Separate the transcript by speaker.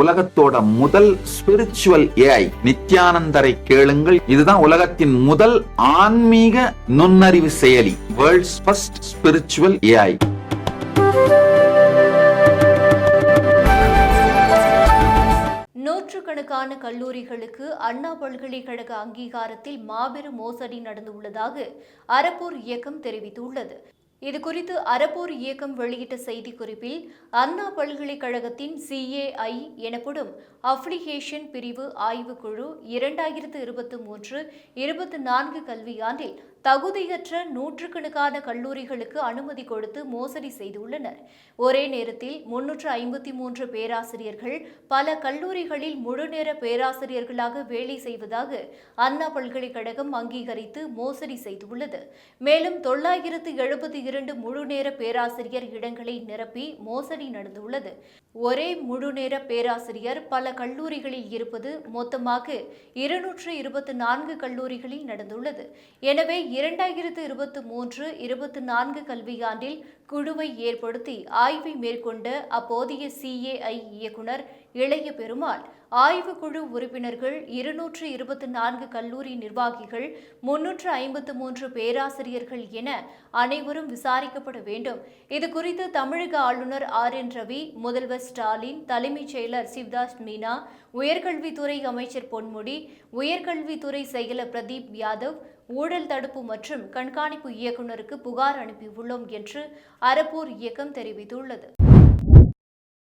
Speaker 1: உலகத்தோட முதல் spiritual AI நித்யானந்தரை கேளுங்கள். இதுதான் உலகத்தின் முதல் ஆன்மீக நுண்ணறிவு செயலி வேர்ல்ட்ஸ் ஃபர்ஸ்ட் ஸ்பிரிச்சுவல் ஏஐ
Speaker 2: நூற்றுக்கணக்கான கல்லூரிகளுக்கு அண்ணா பல்கலைக்கழக அங்கீகாரத்தில் மாபெரும் மோசடி நடந்துள்ளதாக அரப்பூர் இயக்கம் தெரிவித்துள்ளது. இதுகுறித்து அறப்போர் இயக்கம் வெளியிட்ட செய்திக்குறிப்பில் அண்ணா பல்கலைக்கழகத்தின் சிஏஐ எனப்படும் அப்ளிகேஷன் பிரிவு ஆய்வுக்குழு இரண்டாயிரத்து இருபத்தி மூன்று இருபத்தி நான்கு கல்வியாண்டில் தகுதியற்ற நூற்றுக்கணக்கான கல்லூரிகளுக்கு அனுமதி கொடுத்து மோசடி செய்துள்ளனர். ஒரே நேரத்தில் முன்னூற்று ஐம்பத்தி மூன்று பேராசிரியர்கள் பல கல்லூரிகளில் முழுநேர பேராசிரியர்களாக வேலை செய்வதாக அண்ணா பல்கலைக்கழகம் அங்கீகரித்து மோசடி செய்துள்ளது. மேலும் தொள்ளாயிரத்து எழுபத்தி இரண்டு முழுநேர பேராசிரியர் இடங்களை நிரப்பி மோசடி நடந்துள்ளது. ஒரே முழுநேர பேராசிரியர் பல கல்லூரிகளில் இருப்பது மொத்தமாக இருநூற்று இருபத்தி நான்கு கல்லூரிகளில் நடந்துள்ளது. எனவே இரண்டாயிரத்து இருபத்தி மூன்று இருபத்தி நான்கு கல்வியாண்டில் குழுவை ஏற்படுத்தி ஆய்வை மேற்கொண்ட அப்போதைய சிஏஐ இயக்குனர் இளைய பெருமாள் ஆய்வுக்குழு உறுப்பினர்கள் இருநூற்று இருபத்தி நான்கு கல்லூரி நிர்வாகிகள் முன்னூற்று ஐம்பத்து மூன்று பேராசிரியர்கள் என அனைவரும் விசாரிக்கப்பட வேண்டும். இது குறித்து தமிழக ஆளுநர் ஆர். என். ரவி முதல்வர் ஸ்டாலின் தலைமைச் செயலர் சிவதாஸ் மீனா உயர்கல்வித்துறை அமைச்சர் பொன்முடி உயர்கல்வித்துறை செயலர் பிரதீப் யாதவ் ஊழல் தடுப்பு மற்றும் கண்காணிப்பு இயக்குநருக்கு புகார் அனுப்பியுள்ளோம் என்று அறப்போர் இயக்கம் தெரிவித்துள்ளது.